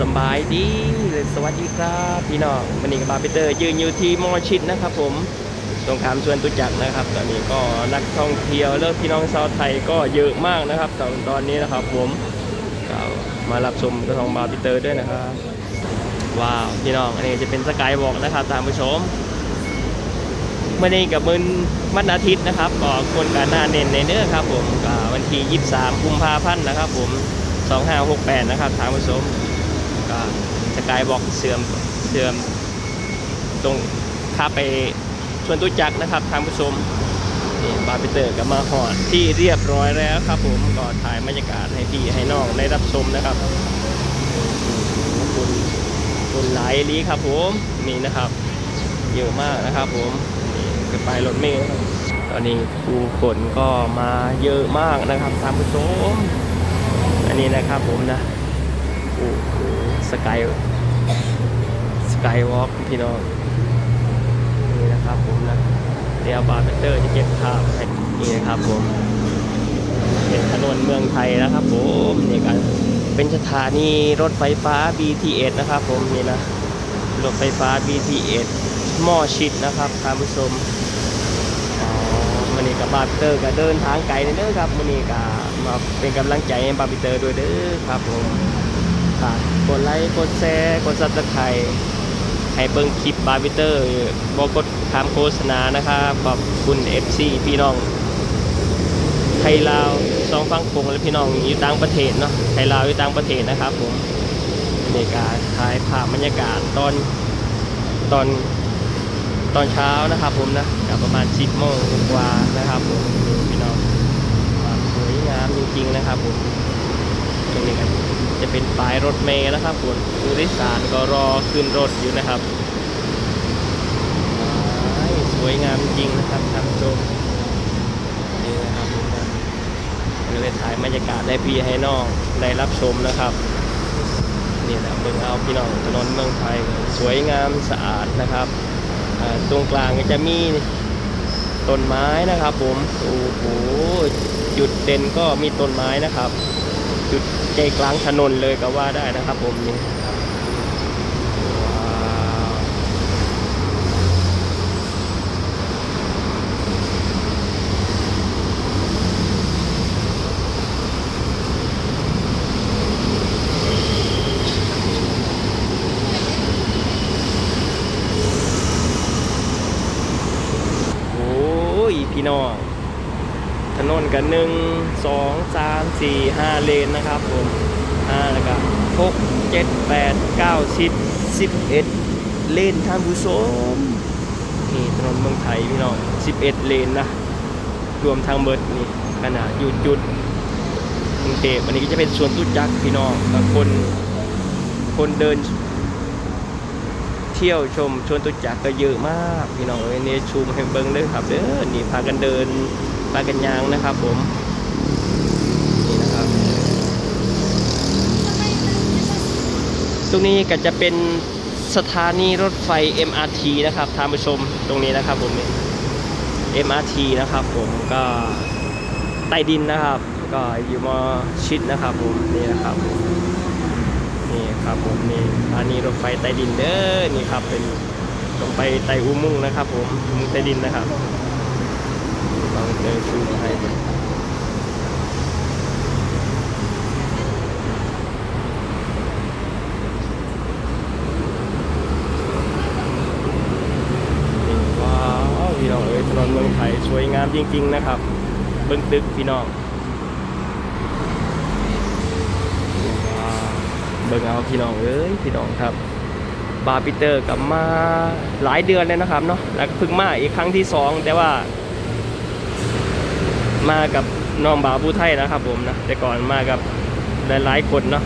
สบายดีสวัสดีครับพี่น้องวันนี้กับบาร์เปเตอร์ยืนอยู่ที่มอชิดนะครับ ผมตรงขามชวนตุจักรนะครับ ตอนนี้ก็นักท่องเที่ยวเลิกพี่น้องชาวไทยก็เยอะมากนะครับตอนตอนนี้นะครับ ผมก็มารับชมกระทงบาร์เปเตอร์ด้วยนะครับว้าวพี่น้องอันนี้จะเป็นสกายวอล์กนะครับตามผู้ชมเมื่อนี้กับมืนวันอาทิตย์นะครับก็คนการหน้าเน้นในเนื้อครับ ผมวันที่ 23 กุมภาพันธ์นะครับ ผม2568 นะครับทางผู้ชม ก็สกายบอกเสื่อมเสื่อมตรงข้าไปชวนตุจักนะครับทางผู้ชมนี่บาร์เปเตอร์ก็มาหอดที่เรียบร้อยแล้วครับ ผมก็ถ่ายบรรยากาศให้พี่ให้น้องได้รับชมนะครับขอบคุณคุณหลายลีครับผมนี่นะครับเยอะมากนะครับผมนี่ก็ไปรถเมล์ตอนนี้ผู้คนก็มาเยอะมากนะครับทางผู้ชมอันนี้นะครับผมนะโอ้ สกายสกายวอล์กพี่น้องนี่นะครับผมนะเดียบาร์เบเตอร์จะเก็บภาพให้นี่นะครับผมเป็นถนนเมืองไทยนะครับผมนี่กันเป็นสถานีรถไฟฟ้า BTS นะครับผมนี่นะรถไฟฟ้า BTS หม้อชิดนะครับท่านผู้ชมมันนี่กับบาร์เตอร์ก็เดินทางไกลเด้อครับมันนี่ก็มาเป็นกำลังใจให้บาร์เตอร์ด้วยเด้อครับผม ฝากกดไลค์กดแชร์กดซับสไครต์ให้เบิ่งคลิปบาร์บิเตอร์บอกกดตามโฆษณานะครับขอบคุณ FC พี่น้อง ไทยลาวสองฝั่งโขงและพี่น้องอยู่ต่างประเทศเนาะไทยลาวอยู่ต่างประเทศนะครับผมในการถ่ายภาพบรรยากาศตอนตอนตอนเช้านะครับผมนะกับประมาณ10โมงกว่านะครับผมพี่น้องสวยงามจริงๆนะครับผม ตรงนี้กันจะเป็นป้ายรถเมล์นะครับผมผู้โดยสารก็รอขึ้นรถอยู่นะครับสวยงามจริงนะครับท่านผู้ชมนี่นะครับผมก็เลยถ่ายบรรยากาศให้พี่ให้น้องได้รับชมนะครับนี่นะเมืองเอาพี่น้องถนนเมืองไทยสวยงามสะอาดนะครับตรงกลางก็จะมีต้นไม้นะครับผมโอ้โหจุดเด่นก็มีต้นไม้นะครับ จุดใจกลางถนนเลยก็ว่าได้นะครับผมนี่โอ้ยพี่น้อง นนกันหนึ่งสองสามสี่ห้าเลนนะครับผมห้าแล้วก็หกเจ็ดแปดเก้าสิบสิบเอ็ดเลนท่านผู้ชมนี่ถนนเมืองไทยพี่น้องสิบเอ็ดเลนนะ รวมทางเบิร์ดนี่ขนาดอยู่จุดกรุงเทพอันนี้ก็จะเป็นสวนตุจักรพี่น้องแล้วคนคนเดินเที่ยวชมชวนตุจักรก็เยอะมาก พี่น้องเอ้ยนี่ชูมให้เบิ้งเลยครับเด้อนี่พากันเดิน พากันยางนะครับผมนี่นะครับตรงนี้ก็จะเป็นสถานีรถไฟ MRT นะครับท่านผู้ชมตรงนี้นะครับผม MRT นะครับผมก็ใต้ดินนะครับ ก็อยู่มอชิดนะครับผมนี่นะครับนี่ครับผมนี่สถานีรถไฟใต้ดินเด้อนี่ครับเป็นลงไปไต่อุโมงค์นะครับผมอุโมงค์ใต้ดินนะครับ ลองเดินชูให้ดูนี่ว้าวพี่น้องเอ้ยถนนเมืองไทยสวยงามจริง ๆ นะครับเบิ้งตึกพี่น้องว้าวเบิ่งเอาพี่น้องเอ้ยพี่น้องครับ บาร์ปิเตอร์กลับมาหลายเดือนเลยนะครับเนาะแล้วก็เพิ่งมาอีกครั้งที่สองแต่ว่า มากับน้องบาวผู้ไทยนะครับ ผมนะแต่ก่อนมากับหลายๆคนเนาะ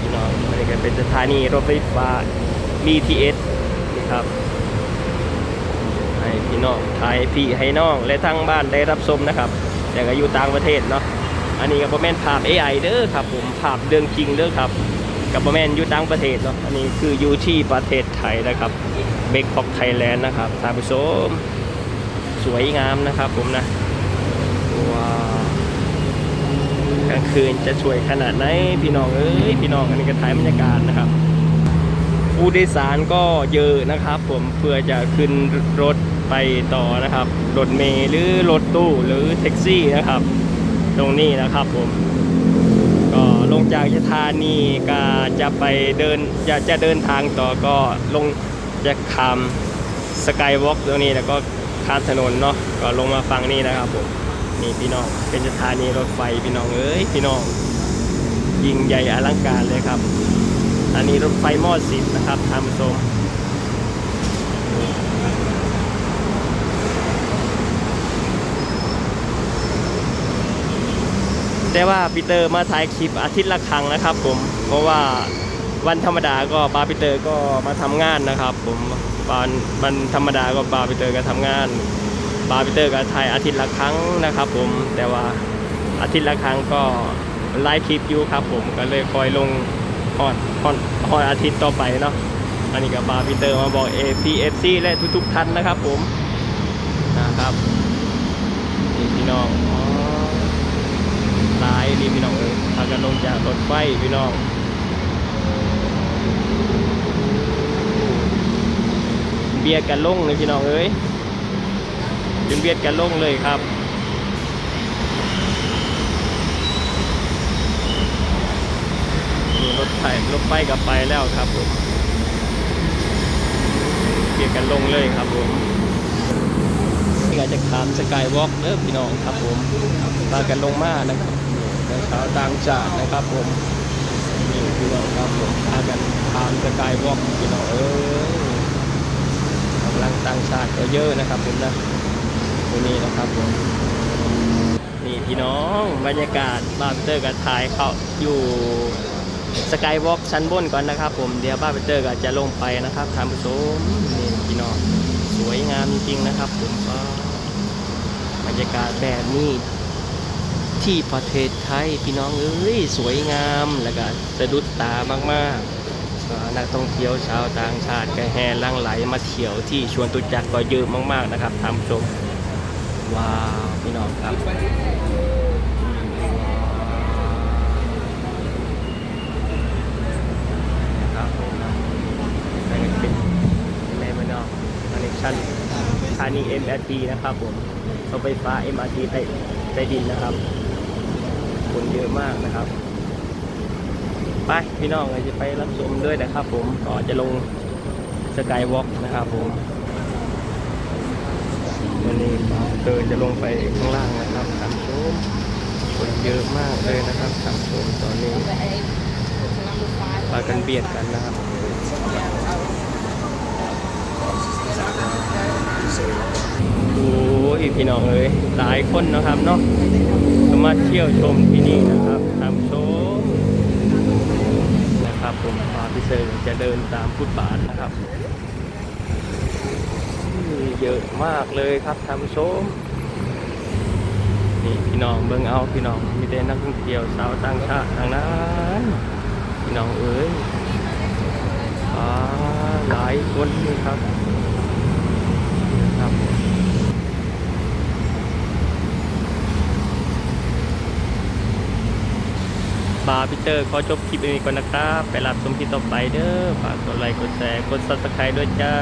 พี่น้องอันนี้ก็เป็นสถานีรถไฟฟ้า BTS นี่ครับให้พี่น้องไทยพี่ให้น้องและทั้งบ้านได้รับชมนะครับแต่ก็อยู่ต่างประเทศเนาะอันนี้กับโมเมนภาพ AI เด้อครับ ผมภาพเรื่องจริงเด้อครับกับโมเมนอยู่ต่างประเทศเนาะอันนี้คืออยู่ที่ประเทศไทยนะครับเบกพ็อกไทยแลนด์นะครับท่านผู้ชมสวยงามนะครับผมนะ ว้ากลางคืนจะสวยขนาดไหนพี่น้องเอ้ยพี่น้องอันนี้ก็ถ่ายบรรยากาศนะครับ ผู้โดยสารก็เยอะนะครับ ผมเพื่อจะขึ้นรถไปต่อนะครับรถเมล์หรือรถตู้หรือแท็กซี่นะครับ ตรงนี้นะครับผมก็ลงจากสถานีก็จะไปเดินจะจะเดินทางต่อก็ลงจะข้ามสกายวอล์กตรงนี้แล้วก็ข้ามถนนเนาะก็ลงมาฝั่งนี้นะครับผม นี่พี่น้อง เป็นสถานีรถไฟพี่น้องเอ้ยพี่น้องยิ่งใหญ่อลังการเลยครับอันนี้รถไฟม้อสิบนะครับท่านผู้ชมแต่ว่าปีเตอร์มาถ่ายคลิปอาทิตย์ละครั้งนะครับ ผมเพราะว่าวันธรรมดาก็บาร์ปีเตอร์ก็มาทำงานนะครับ ผมวันวันธรรมดาก็บาร์ปีเตอร์ก็ทำงาน บาร์ปีเตอร์ก็ถ่ายอาทิตย์ละครั้งนะครับ ผมแต่ว่าอาทิตย์ละครั้งก็ไลฟ์คลิปอยู่ครับ ผมก็เลยคอยลงฮอดฮอดฮอดอาทิตย์ต่อไปเนาะอันนี้กับบาร์พีเตอร์มาบอก APFC และทุกๆท่านนะครับ ผมนะครับนี่พี่น้องอ๋อลายนี่พี่น้องเอ้ยพากันลงจากรถไฟพี่น้องเบียดกันลงเลยพี่น้องเอ้ย เป็นเบียดกันลงเลยครับรถไฟรถไฟกลับไปแล้วครับผมเปลี่ยนกันลงเลยครับผมนี่ก็จะขามสกายวอล์กเด้อพี่น้องครับผมพากันลงมานะครับนี่ชาวต่างชาตินะครับผมนี่พี่น้องครับผมพากันขามสกายวอล์กพี่น้องเอ้ยกำลังต่างชาติก็เยอะนะครับผมนะ ตัวนี้นะครับผมนี่พี่น้องบรรยากาศบ้าร์เตอร์กับถ่ายเขาอยู่สกายวอล์กชั้นบนก่อนนะครับ ผมเดี๋ยวบ้าร์เตอร์ก็จะลงไปนะครับท่านผู้ชมนี่พี่น้องสวยงามจริงๆนะครับ ผมก็บรรยากาศแบบนี้ที่ประเทศไทยพี่น้องเอ้ยสวยงามแล้วก็สะดุดตามากๆ นักท่องเที่ยวชาวต่างชาติก็แห่ลังไหลมาเที่ยวที่ชวนตุจักก็เยอะมากๆนะครับท่านผู้ชม ว้าวพี่น้องครับครับผมอันนี้เป็นแม่บ้านนอกอันนี้ชั้นสถานี MRT นะครับผมรถไฟฟ้า MRT ใต้ใต้ดินนะครับ คนเยอะมากนะครับ ไปพี่น้องเราจะไปรับชมด้วยนะครับผมก่อนจะลงสกายวอล์กนะครับผม วันนี้เดินจะลงไปข้างล่างนะครับท่านผู้ชมคนเยอะมากเลยนะครับท่านผู้ชมตอนนี้พากันเบียดกันนะครับโอ้ยพี่น้องเอ้ยหลายคนนะครับเนาะมาเที่ยวชมที่นี่นะครับท่านผู้ชมนะครับผมพาพี่เซอร์จะเดินตามฟุตบาทนะครับ เยอะมากเลยครับท่านผู้ชมนี่พี่น้องเบิ่งเอาพี่น้องมีแต่นักท่องเที่ยวชาวต่างชาติทางนั้นพี่น้องเอ้ยอ่าหลายคนเลยครับครับบาร์พีเตอร์ขอจบคลิปนี้ก่อนนะครับ ไปรับชมคลิปต่อไปเด้อฝากกดไลค์กดแชร์กดซับสไครต์ด้วยจ้า